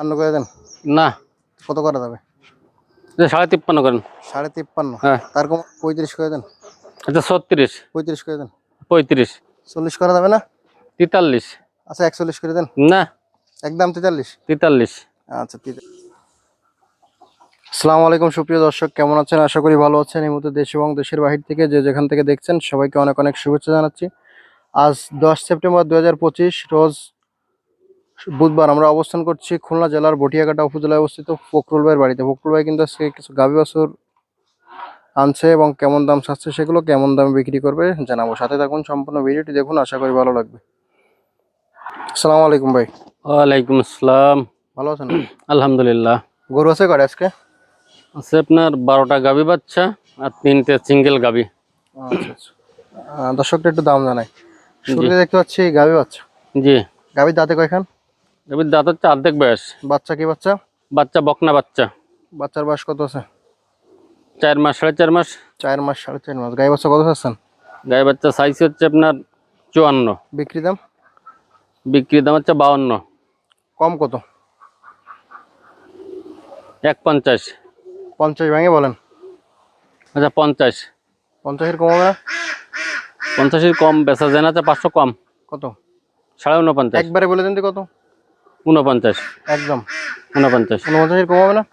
আন্ন করে দেন? না। কত করা যাবে? সাড়ে তিপ্পান্ন করেন। সাড়ে তিপ্পান্ন। হ্যাঁ। তার কম পঁয়ত্রিশ করে দেন? আচ্ছা ছত্রিশ। পঁয়ত্রিশ করে দেন? পঁয়ত্রিশ। চল্লিশ করা যাবে না? তেতাল্লিশ। আচ্ছা একচল্লিশ করে দেন। না। একদম তেতাল্লিশ? তেতাল্লিশ। আচ্ছা আসসালামু আলাইকুম সুপ্রিয় দর্শক কেমন আছেন? আশা করি ভালো আছেন। এই মুহূর্তে দেশ এবং দেশের বাহির থেকে যে যেখান থেকে দেখছেন সবাইকে অনেক অনেক শুভেচ্ছা জানাচ্ছি। আজ দশ সেপ্টেম্বর দুই হাজার পঁচিশ রোজ বুধবার আমরা অবস্থান করছি খুলনা জেলার বটিয়াঘাটা উপজেলায় অবস্থিত ফখরুল ভাইয়ের বাড়িতে। ফখরুল ভাই কিন্তু আজকে কিছু গাভী বাছুর আনছে এবং কেমন দাম চাচ্ছে সেগুলো কেমন দামে বিক্রি করবে জানাব। সাথে থাকুন সম্পূর্ণ ভিডিওটি দেখুন আশা করি ভালো লাগবে। আসসালামু আলাইকুম ভাই। ওয়ালাইকুম আসসালাম। ভালো আছেন? আলহামদুলিল্লাহ। গরু আছে কয়টা আজকে? আছে আপনার বারোটা গাভি বাচ্চা আর তিনটে সিঙ্গেল গাভি। আচ্ছা আচ্ছা। দর্শকটা একটু দাম জানাই। শুরুতে দেখতে পাচ্ছি গাভী বাচ্চা। জি। গাভীর দাঁতে কয়খান? গাভির দাঁত হচ্ছে অর্ধেক বয়স। বাচ্চা কি বাচ্চা? বাচ্চা বকনা বাচ্চা। বাচ্চার বয়স কত আছে? চার মাস সাড়ে চার মাস। চার মাস সাড়ে চার মাস। গাই বাচ্চা কত চাচ্ছেন? গায়ে বাচ্চা সাইজ হচ্ছে আপনার চুয়ান্ন। বিক্রি দাম? বিক্রির দাম হচ্ছে বাউন্ন। কম কত? এক পঞ্চাশ। পঞ্চাশ ভেঙে বলেন। আচ্ছা পঞ্চাশ। পঞ্চাশের কম হবে পঞ্চাশের কম বেচা যায় না পাঁচশো কম। কত? সাড়ে উনপঞ্চাশ একবারে বলে দিন কত? উনপঞ্চাশ একদম। উনপঞ্চাশ উনপঞ্চাশের কম হবে না?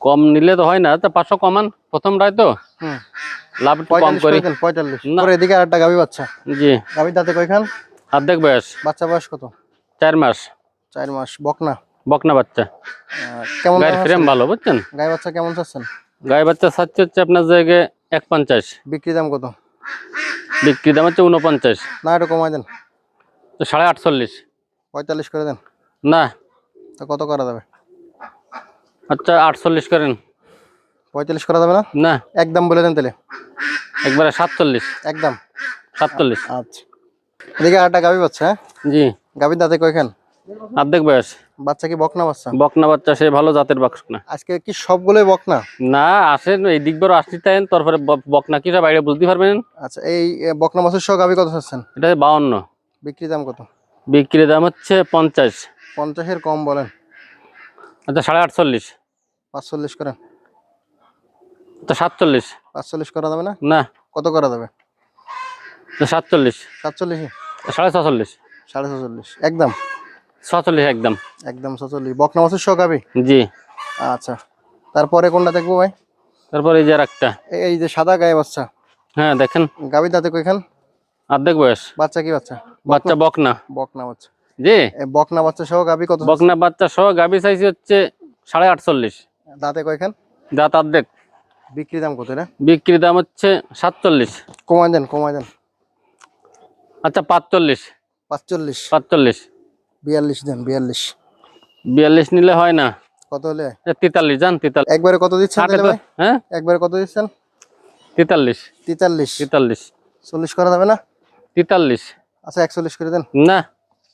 কম নিলে তো হয় না তা পাঁচশো কমান প্রথম রায় তো। হুম। লাভ কম করি। পঁয়তাল্লিশ। না। এদিকে আর একটা গাভী বাচ্চা। জি। গাভীর দাঁতে কয়খান? অর্ধেক বয়স। বাচ্চা বয়স কত? চার মাস। চার মাস। বকনা? বকনা বাচ্চা। কেমন গায়ের ফ্রেম ভালো বুঝছেন? গাই বাচ্চা কেমন চাচ্ছেন? গায়ে বাচ্চা সাচ্ছে হচ্ছে আপনার জায়গায় এক পঞ্চাশ বিক্রি দাম কত? বিক্রি দাম হচ্ছে উনপঞ্চাশ না একটু কমাই দেন। তো সাড়ে আটচল্লিশ। পঁয়তাল্লিশ করে দেন। না। তা কত করা যাবে? আচ্ছা আটচল্লিশ করেন। পঁয়তাল্লিশ করা যাবে না? না। একদম বলে দেন তাহলে। একবারে সাতচল্লিশ। একদম সাতচল্লিশ। আচ্ছা। এদিকে আরেকটা গাভী বাচ্চা হ্যাঁ? জি। গাভীর দাঁতে কয়খান? অর্ধেক বয়স। বাচ্চা কি বকনা বাচ্চা? বকনা বাচ্চা সে ভালো জাতের বাক্স না আজকে কি সবগুলোই বকনা? না আসেন এই দিক বড় আসতে চাইন তারপরে বকনা কিসব বাইরে বুঝতে পারবেন? আচ্ছা এই বকনা মাছের সহ গাভী কত চাচ্ছেন? এটা বাউন্ন। বিক্রি দাম কত? বিক্রি দাম হচ্ছে পঞ্চাশ। পঞ্চাশের কম বলেন। আচ্ছা সাড়ে আটচল্লিশ। পাঁচচল্লিশ করেন আচ্ছা সাতচল্লিশ। পাঁচচল্লিশ করা যাবে না? না। কত করা যাবে? সাতচল্লিশ। সাতচল্লিশ? সাড়ে ছচল্লিশ। সাড়ে ছচল্লিশ। একদম? ছচল্লিশ একদম। একদম ছচল্লিশ। বকনা মাছের গাভী জি। আচ্ছা। তারপরে কোনটা দেখব ভাই? তারপরে এই যে আর একটা। এই যে সাদা গায়ে বাচ্চা। হ্যাঁ দেখেন। গাবি দাঁতে কয়খান? অর্ধেক বয়স। বাচ্চা কি বাচ্চা? বাচ্চা বকনা। বকনা। বাচ্চা। জি। বকনা বাচ্চা সহ গাভী কত বকনা বাচ্চা সহ গাভি সাইজ হচ্ছে সাড়ে আটচল্লিশ। দাঁতে কয়খান? দাঁত অর্ধেক। বিক্রি দাম কত রে বিক্রি দাম হচ্ছে সাতচল্লিশ। কমাই দেন কমাই দেন। আচ্ছা পাঁচচল্লিশ। পাঁচচল্লিশ। পাঁচচল্লিশ। বিয়াল্লিশ দেন বিয়াল্লিশ। বিয়াল্লিশ নিলে হয় না। কত হলে? তেতাল্লিশ জান তেতাল্লিশ। একবারে কত দিচ্ছেন হ্যাঁ? একবারে কত দিচ্ছেন? তেতাল্লিশ। তেতাল্লিশ। তেতাল্লিশ। চল্লিশ করা যাবে না? তেতাল্লিশ। আচ্ছা একচল্লিশ করে দেন? না।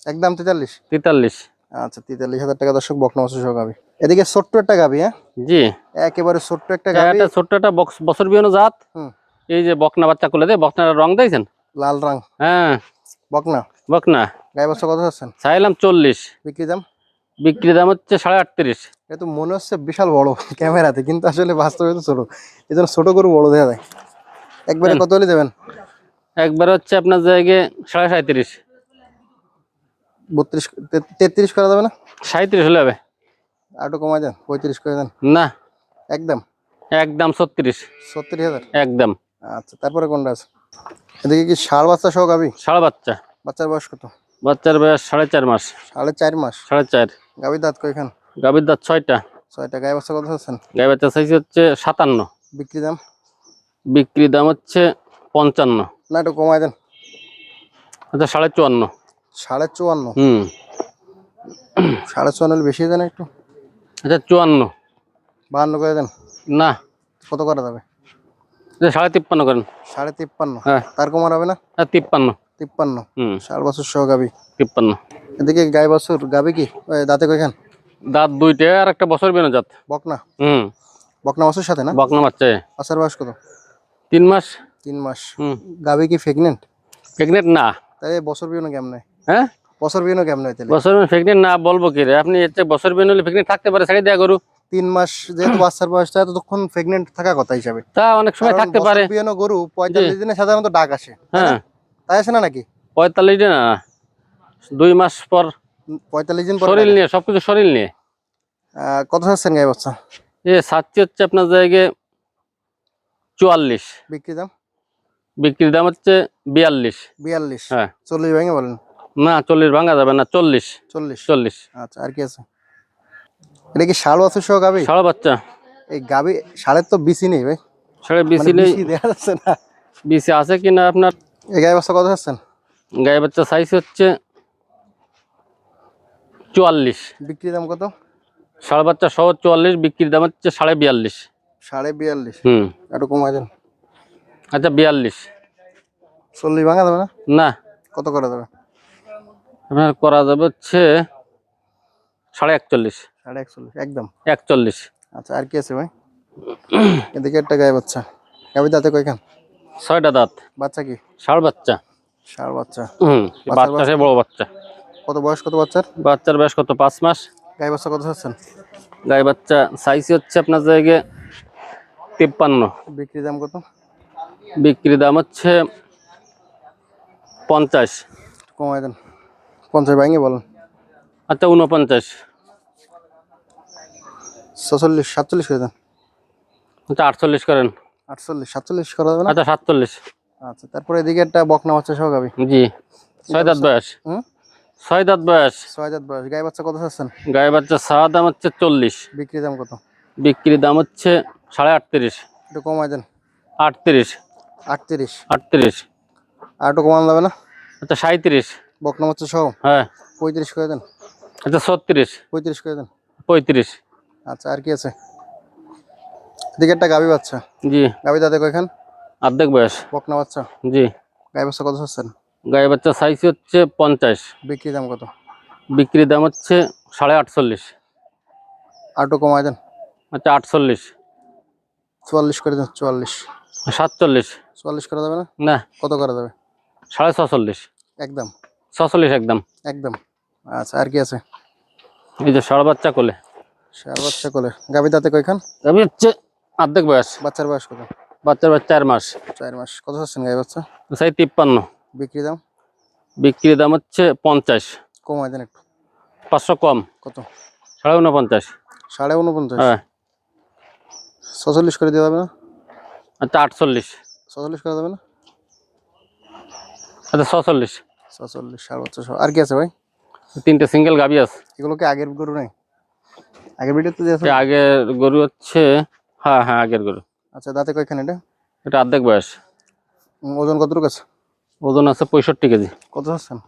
একদম তেতাল্লিশ? তেতাল্লিশ। আচ্ছা তেতাল্লিশ হাজার টাকা দর্শক বকনা সহ গাবি। এদিকে ছোট্ট একটা গাবি হ্যাঁ? জি। একেবারে ছোট্ট একটা গাবি। একটা ছোট্ট একটা বক্স বছর বিয়নো জাত। হুম। এই যে বকনা বাচ্চা খুলে দেয় বকনার রং দিয়েছেন লাল রং। হ্যাঁ। বকনা? বকনা। গায়ে বাচ্চা কত চাচ্ছেন চাইলাম চল্লিশ। বিক্রি দাম? বিক্রি দাম হচ্ছে সাড়ে আটত্রিশ। এ তো মনে হচ্ছে বিশাল বড় ক্যামেরাতে কিন্তু আসলে বাস্তবে তো ছোট। এই জন্য ছোট গরু বড় দেখা যায়। একবারে কত হলে দেবেন? একবার হচ্ছে আপনার জায়গায় সাড়ে সাঁত্রিশ। বত্রিশ তেত্রিশ করা যাবে না? সাঁত্রিশ হলে হবে। আর কমাই দেন পঁয়ত্রিশ করে দেন। না। একদম? একদম ছত্রিশ। ছত্রিশ হাজার? একদম। আচ্ছা তারপরে কোনটা আছে? এদিকে কি ষাড় বাচ্চা সহ গাবি সাড়ে বাচ্চা। বাচ্চার বয়স কত? বাচ্চার বয়স সাড়ে চার মাস। সাড়ে চার মাস? সাড়ে চার। গাবির দাঁত কয়খান? গাভীর দাঁত ছয়টা। ছয়টা। গায়ে বাচ্চা কত আছেন গাই বাচ্চা সাইজ হচ্ছে সাতান্ন। বিক্রি দাম? বিক্রি দাম হচ্ছে পঞ্চান্ন। না একটু কমাই দেন। আচ্ছা সাড়ে চুয়ান্ন। সাড়ে চুয়ান্ন? হুম। সাড়ে চুয়ান্ন বেশি দেন একটু। আচ্ছা চুয়ান্ন। বাহান্ন করে দেন। না। কত করা যাবে? আচ্ছা সাড়ে তিপ্পান্ন করেন। সাড়ে তিপ্পান্ন। হ্যাঁ। তার কমার হবে না? আর তিপ্পান্ন। তিপ্পান্ন। হুম। ষাট বছর সহ গাবি। তিপ্পান্ন। এদিকে গায়ে বছর গাবি কি? দাঁতে কয়খান? দাঁত দুইটা আর একটা বছর বেনো জাত। বকনা? হুম। বকনা বছর সাথে না? বকনা বাচ্চা বাচ্চার বয়স কত? তিন মাস। তিন মাস। গাবি কি প্রেগনেন্ট প্রেগনেন্ট না। তাই বছর বিয়ে কেমন? হ্যাঁ? বছর বিয়েনো কেমন হয় তাহলে? বছর প্রেগনেন্ট না বলব কি রে? আপনি হচ্ছে বছর বিয়ে হলে প্রেগনেন্ট থাকতে পারে ছেড়ে দেয়া গরু। তিন মাস যেহেতু বাচ্চার বয়সটা ততক্ষণ প্রেগনেন্ট থাকা কথা হিসাবে। তা অনেক সময় থাকতে পারে। বিয়ানো গরু পঁয়তাল্লিশ দিনে সাধারণত ডাক আসে হ্যাঁ। তাই আসে না নাকি? পঁয়তাল্লিশ দিন না দুই মাস পর পঁয়তাল্লিশ দিন পর শরীর। নিয়ে সবকিছু শরীর নিয়ে। কত চাচ্ছেন গাই বাচ্চা? এ সাতটি হচ্ছে আপনার জায়গায় চুয়াল্লিশ। বিক্রি দাম? বিক্রির দাম হচ্ছে বিয়াল্লিশ। বিয়াল্লিশ। হ্যাঁ। চল্লিশ ভেঙে বলেন? না চল্লিশ ভাঙা যাবে না চল্লিশ। চল্লিশ। চল্লিশ। আচ্ছা আর কি আছে? এটা কি ষাড় আছে সহ গাবি? সাড়ে বাচ্চা। এই গাবি ষাড়ের তো বিসি নেই ভাই। সাড়ে মানে বিসি নেই। বিসি দেখা যাচ্ছে না। বিসি আছে কিনা আপনার? এই গাই বাচ্চা কত চাচ্ছেন গায়ে বাচ্চা সাইজ হচ্ছে চুয়াল্লিশ। বিক্রি দাম কত? সাড়ে বাচ্চা সহ চুয়াল্লিশ বিক্রির দাম হচ্ছে সাড়ে বিয়াল্লিশ। সাড়ে বিয়াল্লিশ। হুম। একটু কমাই দেন। আচ্ছা বিয়াল্লিশ। চল্লিশ ভাঙা যাবে না? না। কত করা যাবে? আপনার করা যাবে হচ্ছে সাড়ে একচল্লিশ। সাড়ে একচল্লিশ একদম। একচল্লিশ। আচ্ছা আর কি আছে ভাই? এদিকে একটা গায়ে বাচ্চা। গাবি দাঁতে কয়খান? ছয়টা দাঁত। বাচ্চা কি? ষাড় বাচ্চা। ষাড় বাচ্চা। হুম বাচ্চা সে বড় বাচ্চা। কত বয়স কত বাচ্চার? বাচ্চার বয়স কত? পাঁচ মাস। গায়ে বাচ্চা কত চাচ্ছেন? গায়ে বাচ্চা সাইজ হচ্ছে আপনার জায়গায় তিপ্পান্ন। বিক্রি দাম কত? বিক্রির দাম হচ্ছে পঞ্চাশ। কমাই দেন। পঞ্চাশ ভাঙে বলেন। আচ্ছা উনপঞ্চাশ ছচল্লিশ সাতচল্লিশ করে দেন। আচ্ছা আটচল্লিশ করেন। আটচল্লিশ সাতচল্লিশ করা যাবে না? আচ্ছা সাতচল্লিশ। আচ্ছা তারপরে এদিকে একটা বকনা বাচ্চা সহ গাবি জি ছয় দাঁত বয়স। ছয় দাঁত বয়স। ছয় হাজার বয়স। গায়ে বাচ্চা কত চাচ্ছেন? গায়ে বাচ্চা সাদা দাম হচ্ছে চল্লিশ। বিক্রি দাম কত? বিক্রির দাম হচ্ছে সাড়ে আটত্রিশ। একটু কমাই দেন। আটত্রিশ। আটত্রিশ। কমানো যাবে না? আচ্ছা সাঁত্রিশ বকনা বাচ্চা সহ হ্যাঁ। পঁয়ত্রিশ করে দেন। আচ্ছা ছত্রিশ। পঁয়ত্রিশ করে দেন। পঁয়ত্রিশ। আচ্ছা আর কি আছে? এদিকে একটা গাবি বাচ্চা। জি। গাবি দাঁতে কয়খান অর্ধেক বয়স। বকনা বাচ্চা। জি। গায়ে বাচ্চা কত চাচ্ছেন? গায়ে বাচ্চা সাইজ হচ্ছে পঞ্চাশ। বিক্রি দাম কত? বিক্রির দাম হচ্ছে সাড়ে আটচল্লিশ। একটু কমাই দেন। আচ্ছা আটচল্লিশ। চুয়াল্লিশ করে দেন চুয়াল্লিশ। সাতচল্লিশ। চুয়াল্লিশ করা যাবে না? না। কত করা যাবে সাড়ে ছচল্লিশ। একদম। ছচল্লিশ একদম। একদম। আচ্ছা আর কি আছে? এই যে ষাড় বাচ্চা কোলে। ষাট বাচ্চা কোলে। গাবি দাঁতে কয়খান? আমি হচ্ছে অর্ধেক বয়স। বাচ্চার বয়স কত? বাচ্চার বয়স চার মাস। চার মাস। কত চাচ্ছেন গাই বাচ্চা? সাই তিপ্পান্ন। বিক্রি দাম? বিক্রির দাম হচ্ছে পঞ্চাশ। কমাই দেন একটু। পাঁচশো কম। কত? সাড়ে উনপঞ্চাশ সাড়ে উনপঞ্চাশ হ্যাঁ। ছচল্লিশ করে দেওয়া যাবে না? আচ্ছা আটচল্লিশ। ছচল্লিশ করা যাবে না? আচ্ছা ছচল্লিশ। ছচল্লিশ ষাট বাচ্চা আর কি আছে ভাই? তিনটে সিঙ্গেল গাবি আছে। এগুলো কি আগের গরু নেই? আগের ভিডিও তো দিয়েছে আগের গরু হচ্ছে হ্যাঁ হ্যাঁ আগের গরু। আচ্ছা দাঁতে কয়খান এটা? এটা অর্ধেক বয়স। ওজন কতটুকু আছে? ওজন আছে পঁয়ষট্টি কেজি। কত চাচ্ছেন?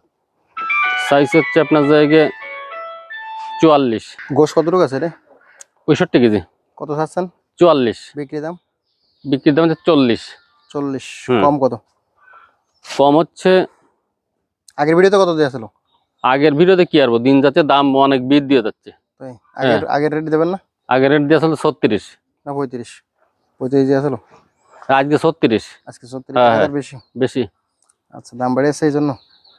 সাইজ হচ্ছে আপনার জায়গায় চুয়াল্লিশ। গোশ কতটুকু আছে রে পঁয়ষট্টি কেজি। কত চাচ্ছেন? চুয়াল্লিশ। বিক্রি দাম? বিক্রির দাম হচ্ছে চল্লিশ। চল্লিশ কম কত? কম হচ্ছে আগের ভিডিওতে কত দেওয়া ছিল? আগের ভিডিওতে কি আরবো দিন যাচ্ছে দাম অনেক বৃদ্ধি যাচ্ছে। আগের আগের রেট দেবেন না? আগের রেট ছত্রিশ। না পঁয়ত্রিশ। পঁয়ত্রিশ দেওয়া ছিল? আজকে ছত্রিশ। আজকে সত্তরিশ হ্যাঁ, হাজার বেশি। বেশি। আচ্ছা দাম বেড়েছে এই জন্য?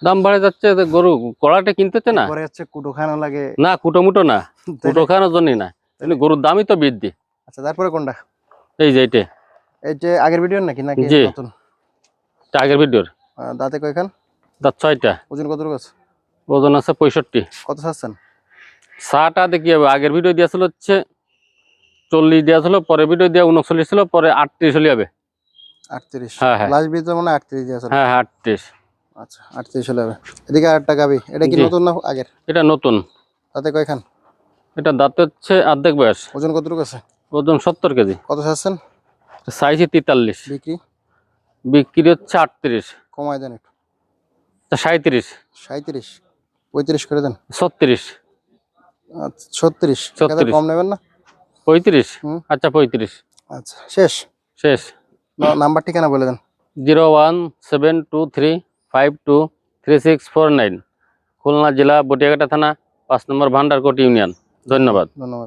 দাম বাড়ে যাচ্ছে গরু কড়াটা কিনতে হচ্ছে না? পরে হচ্ছে কুটো খানা লাগে। না কুটো মুটো না। কুটো খাওয়ানোর জন্যই না। গরুর দামই তো বৃদ্ধি। আচ্ছা তারপরে কোনটা? এই যে এইটে। এই যে আগের ভিডিও নাকি নাকি। নতুন? এটা আগের ভিডিওর। দাঁতে কয়খান? দাঁত ছয়টা। ওজন কতটুকু আছে? ওজন আছে পঁয়ষট্টি। কত চাচ্ছেন ছাটা দেখি হবে আগের ভিডিও দিয়েছিল হচ্ছে চল্লিশ দেওয়া ছিল পরের ভিডিও দেওয়া উনচল্লিশ ছিল পরে আটত্রিশ হলে হবে। আটত্রিশ। হ্যাঁ, হ্যাঁ। লাস্ট ভিডিওতে মানে আটত্রিশ দেওয়া ছিল। হ্যাঁ হ্যাঁ আটত্রিশ। আচ্ছা আটত্রিশ হলে হবে। এদিকে একটা গাবি এটা কি নতুন না আগের? এটা নতুন। তাতে কয়খান? এটা দাঁত হচ্ছে অর্ধেক বয়স। ওজন কতটুকু আছে? ওজন সত্তর কেজি। কত চাচ্ছেন সাইজে তেতাল্লিশ। বিক্রি? বিক্রি হচ্ছে আটত্রিশ। কমাই দেন একটু। সাঁত্রিশ সাঁত্রিশ পঁয়ত্রিশ করে দেন। ছত্রিশ। আচ্ছা ছত্রিশ। কম নেবেন না? পঁয়ত্রিশ। আচ্ছা পঁয়ত্রিশ। আচ্ছা শেষ? শেষ। নাম্বার ঠিকানা বলে দেন। Zero one seven two three five two three six four nine. Khulna জেলা বটিয়াঘাটা থানা পাঁচ নম্বর ভান্ডারকোট ইউনিয়ন। ধন্যবাদ। ধন্যবাদ।